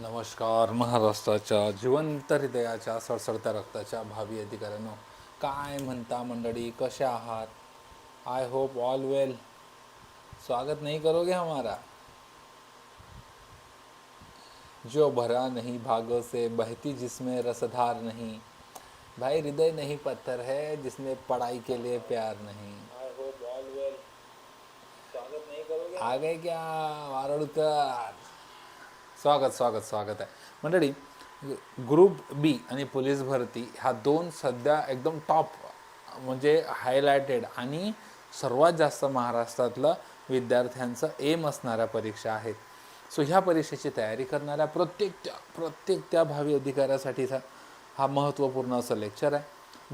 नमस्कार महाराष्ट्राच्या जिवंत हृदयाच्या सडसडत्या रक्ताच्या भावी अधिकाऱ्यांनो काय म्हणता मंडळी कसे आहात? आय होप ऑल वेल स्वागत नहीं करोगे हमारा जो भरा नहीं भागों से बहती जिसमें रसधार नहीं। भाई हृदय नहीं पत्थर है जिसमें पढ़ाई के लिए प्यार नहीं। आ गए क्या? वारोडकर स्वागत स्वागत स्वागत आहे. मंडळी ग्रुप बी आणि पोलीस भरती ह्या दोन सध्या एकदम टॉप म्हणजे हायलायटेड आणि सर्वात जास्त महाराष्ट्रातलं विद्यार्थ्यांचं एम असणाऱ्या परीक्षा आहेत. सो ह्या परीक्षेची तयारी करणाऱ्या प्रत्येक त्या प्रत्येक त्या भावी अधिकाऱ्यासाठीचा हा महत्त्वपूर्ण असं लेक्चर आहे.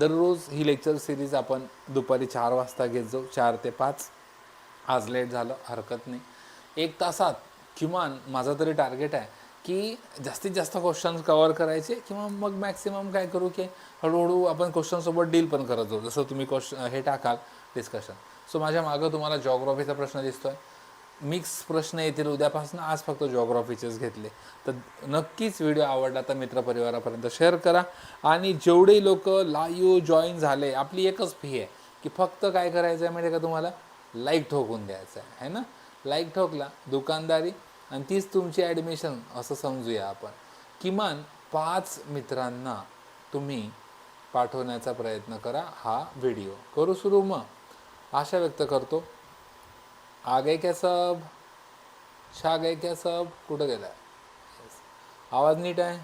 दररोज ही लेक्चर सिरीज आपण दुपारी चार वाजता घेत जाऊ चार ते पाच. आज लेट झालं हरकत नाही. एक तासात किमान माझा तरी टार्गेट आहे की जास्तीत जास्त क्वेश्चन्स कवर करायचे किंवा मग मॅक्सिमम काय करू की हळूहळू आपण क्वेश्चनसोबत डील पण करत जाऊ. जसं तुम्ही क्वेश्चन हे टाकाल डिस्कशन सो माझ्या मागं तुम्हाला जॉग्रॉफीचा प्रश्न दिसतो आहे मिक्स प्रश्न येतील. उद्यापासून आज फक्त जॉग्रॉफीचेच घेतले. तर नक्कीच व्हिडिओ आवडला तर मित्रपरिवारापर्यंत शेअर करा. आणि जेवढे लोक लाईव्ह जॉईन झाले आपली एकच फी आहे की फक्त काय करायचं आहे माहिती आहे का तुम्हाला? लाईक ठोकून द्यायचं आहे है ना? लाईक ठोकला. दुकानदारी आणि तीच तुमची ॲडमिशन असं समजूया आपण. किमान पाच मित्रांना तुम्ही पाठवण्याचा प्रयत्न करा हा व्हिडिओ करू सुरू मग. आशा व्यक्त करतो. आगे क्या सब? छा गए क्या सब? कुठं गेला आवाज नीट आहे?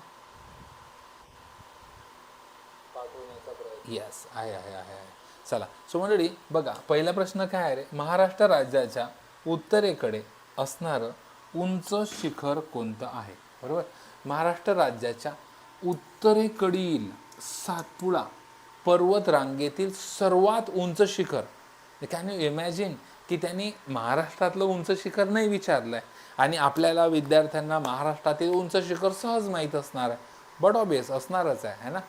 येस आहे आहे आहे आहे. चला. सो मंडळी बघा पहिला प्रश्न काय आहे रे? महाराष्ट्र राज्याच्या उत्तरेकडे असणारं उंच शिखर कोणतं आहे? बरोबर? महाराष्ट्र राज्याच्या उत्तरेकडील सातपुडा पर्वत रांगेतील सर्वात उंच शिखर. कॅन यू इमॅजिन की त्यांनी महाराष्ट्रातलं उंच शिखर नाही विचारलं आहे आणि आपल्याला विद्यार्थ्यांना महाराष्ट्रातील उंच शिखर सहज माहीत असणार आहे. बट ऑबियस असणारच आहे है ना?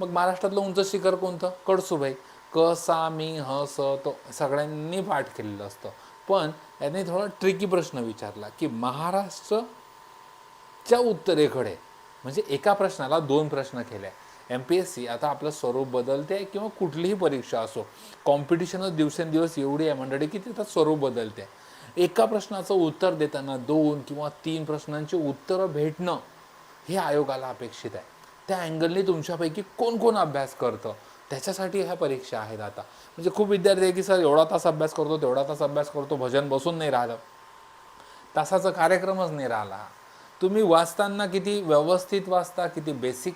मग महाराष्ट्रातलं उंच शिखर कोणतं? कडसुभाई क सा मी ह स तो सगळ्यांनी पाठ केलेलं असतं. पण याने थोडा ट्रिकी प्रश्न विचारला की महाराष्ट्रच्या उत्तरेकडे म्हणजे एका प्रश्नाला दोन प्रश्न केले. एम पी एस सी आता आपलं स्वरूप बदलते किंवा कुठलीही परीक्षा असो कॉम्पिटिशनच दिवसेंदिवस एवढी आहे मंडळी की त्याचं स्वरूप बदलते. एका प्रश्नाचं उत्तर देताना दोन किंवा तीन प्रश्नांची उत्तरं भेटणं हे आयोगाला अपेक्षित आहे. त्या अँगलने तुमच्यापैकी कोण कोण अभ्यास करतं? त्याच्यासाठी ह्या परीक्षा आहेत आता. म्हणजे खूप विद्यार्थी आहे की सर एवढा तास अभ्यास करतो तेवढा तास अभ्यास करतो भजन बसून नाही राहिलं. तासाचा कार्यक्रमच नाही राहिला. तुम्ही वाचताना किती व्यवस्थित वाचता किती बेसिक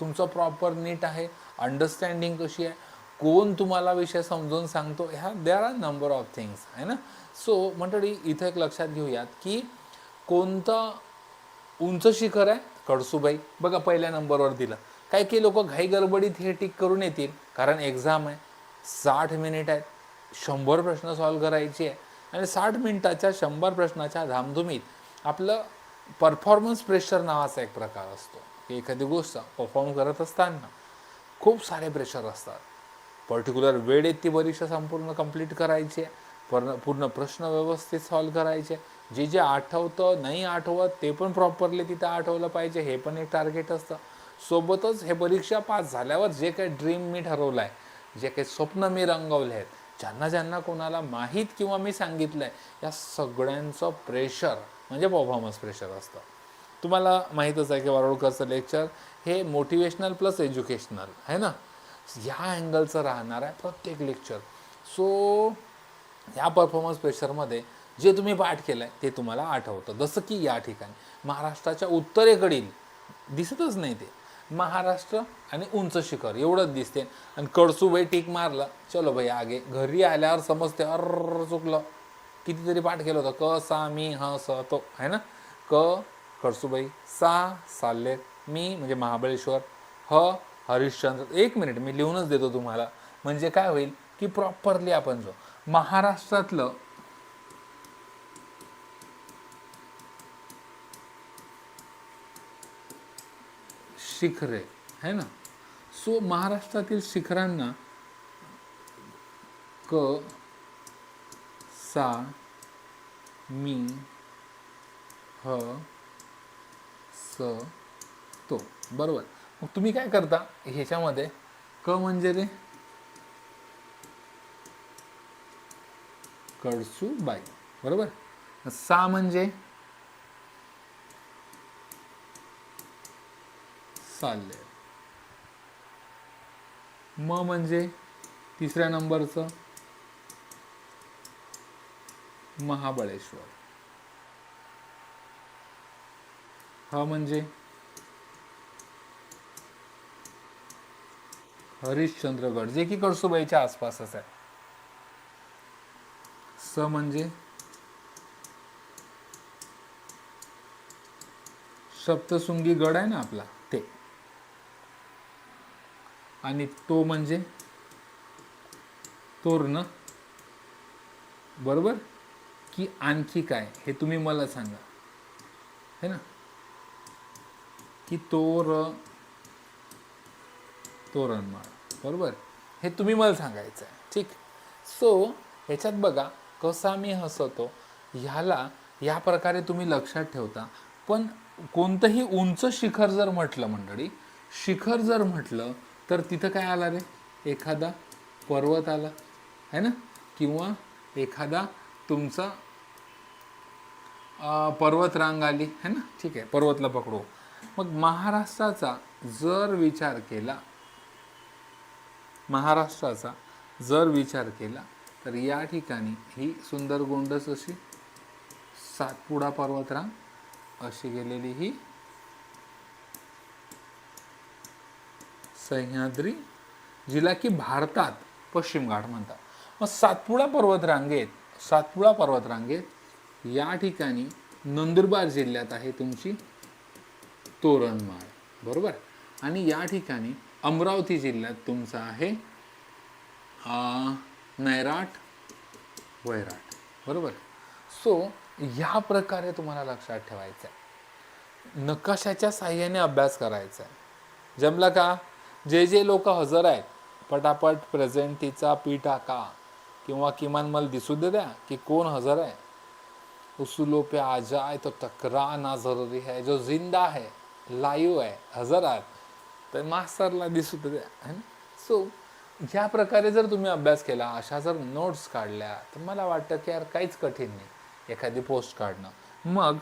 तुमचं प्रॉपर नीट आहे अंडरस्टँडिंग कशी आहे कोण तुम्हाला विषय समजून सांगतो ह्या there are number of things आहे ना? सो मंडळी इथं एक लक्षात घेऊयात की कोणतं उंच शिखर आहे? कडसूबाई. बघा पहिल्या नंबरवर दिलं. काही काही लोक घाई गडबडीत हे टिक करून येतील. कारण एक्झाम आहे. साठ मिनिट आहेत. शंभर प्रश्न सॉल्व करायचे आहे. आणि साठ मिनिटाच्या शंभर प्रश्नाच्या धामधुमीत आपलं परफॉर्मन्स प्रेशर नावाचा एक प्रकार असतो. की एखादी गोष्ट परफॉर्म करत असताना खूप सारे प्रेशर असतात. पर्टिक्युलर वेळेत ती परीक्षा संपूर्ण कंप्लीट करायची आहे. पूर्ण पूर्ण प्रश्न व्यवस्थित सॉल्व करायचे जे जे आठवतं नाही आठवत ते पण प्रॉपरली तिथं आठवलं पाहिजे. हे पण एक टार्गेट असतं. सोबतच हे परीक्षा पास झाल्यावर जे काही ड्रीम मी ठरवलं आहे जे काही स्वप्न मी रंगवले आहेत ज्यांना ज्यांना कोणाला माहीत किंवा मी सांगितलं आहे या सगळ्यांचं प्रेशर म्हणजे परफॉर्मन्स प्रेशर असतं. तुम्हाला माहीतच आहे की वारोळकरचं लेक्चर हे मोटिवेशनल प्लस एज्युकेशनल आहे ना? ह्या अँगलचं राहणार आहे प्रत्येक लेक्चर सो ह्या परफॉर्मन्स प्रेशरमध्ये जे तुम्ही पाठ केलं आहे ते तुम्हाला आठवतं. जसं की या ठिकाणी महाराष्ट्राच्या उत्तरेकडील दिसतच नाही ते. महाराष्ट्र आणि उंच शिखर एवढंच दिसते. आणि कडसूबाई टीक मारलं चलो भाई आगे. घरी आल्यावर समजते अर चुकलं. कितीतरी पाठ केलं होतं क सा मी ह स तो आहे ना? क कडसूबाई सा साल्ले मी म्हणजे महाबळेश्वर ह हरिश्चंद्र. एक मिनिट मी लिहूनच देतो तुम्हाला. म्हणजे काय होईल की प्रॉपरली आपण जो महाराष्ट्रातलं शिखरे है ना? सो महाराष्ट्रातील शिखरांना क सा मी ह स तो. बरोबर. मग तुम्ही काय करता ह्याच्यामध्ये? क म्हणजे रे? कडसू बाई बरोबर? सा म्हणजे? चालले. म म्हणजे तिसऱ्या नंबरचं महाबळेश्वर. हा म्हणजे हरिश्चंद्रगड जे की कळसुबाईच्या आसपासच आहे. स म्हणजे सप्तशृंगी गड आहे ना आपला. आणि तो म्हणजे तोरण. बरोबर? की आणखी काय? हे तुम्ही मला सांगा. है ना? की तोर तोरणमाळ बरोबर? हे तुम्ही मला सांगायचं आहे ठीक? सो ह्याच्यात बघा कसा मी हसवतो ह्याला या प्रकारे तुम्ही लक्षात ठेवता. पण कोणतंही उंच शिखर जर म्हटलं मंडळी शिखर जर म्हटलं तर तिथं काय आला रे? एखादा पर्वत आला है ना? किंवा एखादा तुमचा पर्वतरांग पर्वत रांग आली है ना? ठीक आहे पर्वतला पकडू. मग महाराष्ट्राचा जर विचार केला महाराष्ट्राचा जर विचार केला तर या ठिकाणी ही सुंदर गोंडस अशी सातपुडा पर्वतरांग अशी गेलेली ही सह्याद्री जिला की भारतात पश्चिम घाट म्हणतात. मग सातपुडा पर्वतरांगेत सातपुडा पर्वतरांगेत या ठिकाणी नंदुरबार जिल्ह्यात आहे तुमची तोरणमाळ बरोबर? आणि या ठिकाणी अमरावती जिल्ह्यात तुमचा आहे नैराट वैराट बरोबर? सो ह्या प्रकारे तुम्हाला लक्षात ठेवायचं आहे नकाशाच्या साह्याने अभ्यास करायचा आहे जमलं का? जे जे लोक हजर आहेत पटापट प्रेझेंटीचा पी टाका. किंवा किमान मला दिसू दे द्या की कोण हजर आहे. उसूलों पे आ जाए तो टकराना जरूरी है. जो जिंदा है लाईव्ह आहे हजर आहात तर मास्तरला दिसू दे द्या. है ना? सो ज्या प्रकारे जर तुम्ही अभ्यास केला अशा जर नोट्स काढल्या तर मला वाटतं की यार काहीच कठीण नाही. एखादी पोस्ट काढणं. मग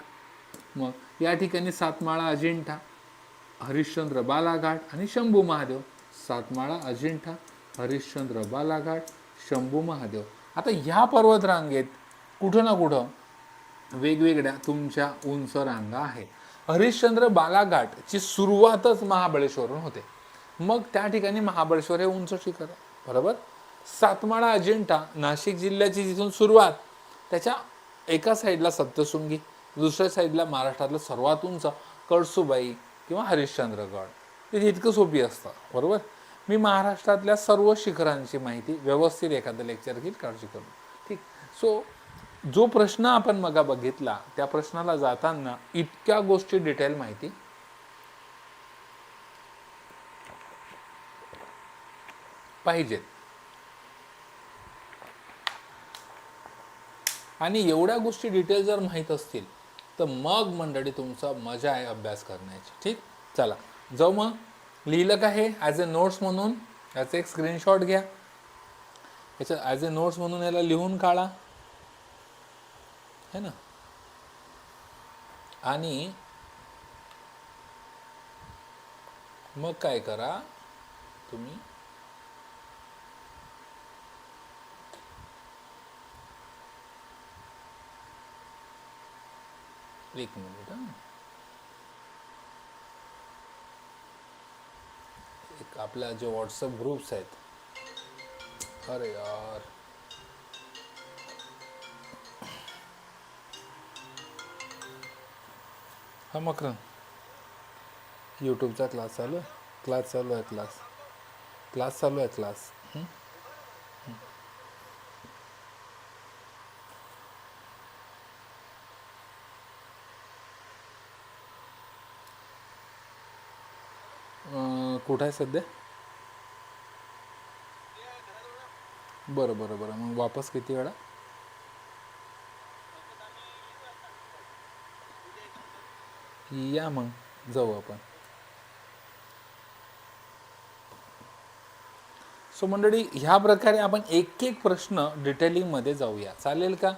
मग या ठिकाणी सातमाळा अजिंठा. हरिश्चंद्र बालाघाट आणि शंभू महादेव. सातमाळा अजिंठा हरिश्चंद्र बालाघाट शंभू महादेव. आता ह्या पर्वतरांगेत कुठं ना कुठं वेगवेगळ्या तुमच्या उंच रांगा आहेत. हरिश्चंद्र बालाघाटची सुरुवातच महाबळेश्वरून होते. मग त्या ठिकाणी महाबळेश्वर हे उंच शिखर आहे. बरोबर? सातमाळा अजिंठा नाशिक जिल्ह्याची जिथून सुरुवात त्याच्या एका साईडला सप्तशृंगी दुसऱ्या साईडला महाराष्ट्रातलं सर्वात उंच कळसुबाई किंवा हरिश्चंद्रगड हे इतकं सोपी असतं. बरोबर? मी महाराष्ट्रातल्या सर्व शिखरांची माहिती व्यवस्थित एखादं लेक्चर घेईल काळजी करून ठीक? सो जो प्रश्न आपण मगा बघितला त्या प्रश्नाला जाताना इतक्या गोष्टी डिटेल माहिती. पाहिजेत. आणि एवढ्या गोष्टी डिटेल जर माहीत असतील तर मग मंडळी तुमचा मजा आहे अभ्यास करण्याची. ठीक? चला. जाऊ मग. लिहिलं का हे? ॲज अ नोट्स म्हणून. याचं एक स्क्रीनशॉट घ्या. याच्या ॲज अ नोट्स म्हणून याला लिहून काढा. है ना? आणि मग काय करा? तुम्ही एक मिनिट हां एक आपल्या जे व्हॉट्सअप ग्रुप्स आहेत. अरे यार. हा मकरन यूट्यूबचा क्लास चालू आहे. क्लास चालू आहे क्लास क्लास चालू आहे क्लास कुठं आहे सध्या? बरं बरं बरं. मग वापस किती वेळा? या मग. जाऊ आपण. सो मंडळी ह्या प्रकारे आपण एक एक प्रश्न डिटेलिंगमध्ये जाऊया. चालेल का?